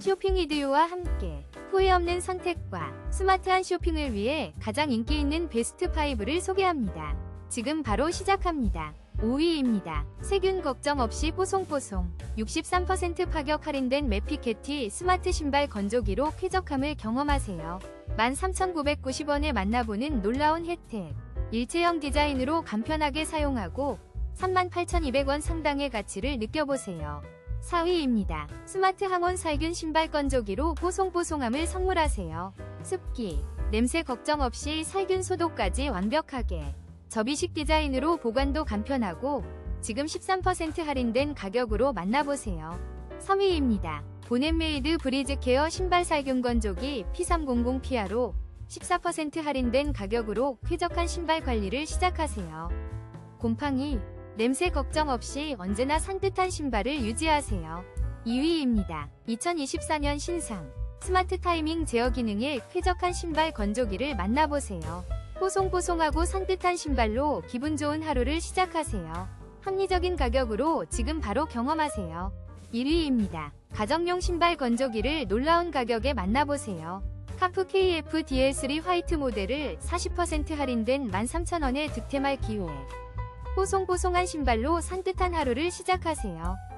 쇼핑 이디오와 함께 후회 없는 선택과 스마트한 쇼핑을 위해 가장 인기 있는 베스트 5를 소개합니다. 지금 바로 시작합니다. 5위입니다. 세균 걱정 없이 뽀송뽀송 63% 파격 할인된 매피캐티 스마트 신발 건조기로 쾌적함을 경험하세요. 13,990원에 만나보는 놀라운 혜택. 일체형 디자인으로 간편하게 사용하고 38,200원 상당의 가치를 느껴보세요. 4위입니다. 스마트 항원 살균 신발 건조기로 뽀송뽀송함을 선물하세요. 습기, 냄새 걱정 없이 살균 소독까지 완벽하게. 접이식 디자인으로 보관도 간편하고 지금 13% 할인된 가격으로 만나보세요. 3위입니다. 보넷메이드 브리즈 케어 신발 살균 건조기 P300PR로 14% 할인된 가격으로 쾌적한 신발 관리를 시작하세요. 곰팡이, 냄새 걱정 없이 언제나 산뜻한 신발을 유지하세요. 2위입니다. 2024년 신상 스마트 타이밍 제어 기능의 쾌적한 신발 건조기를 만나보세요. 뽀송뽀송하고 산뜻한 신발로 기분 좋은 하루를 시작하세요. 합리적인 가격으로 지금 바로 경험하세요. 1위입니다. 가정용 신발 건조기를 놀라운 가격에 만나보세요. 카프 KF DL3 화이트 모델을 40% 할인된 13,000원에 득템할 기회. 뽀송뽀송한 신발로 산뜻한 하루를 시작하세요.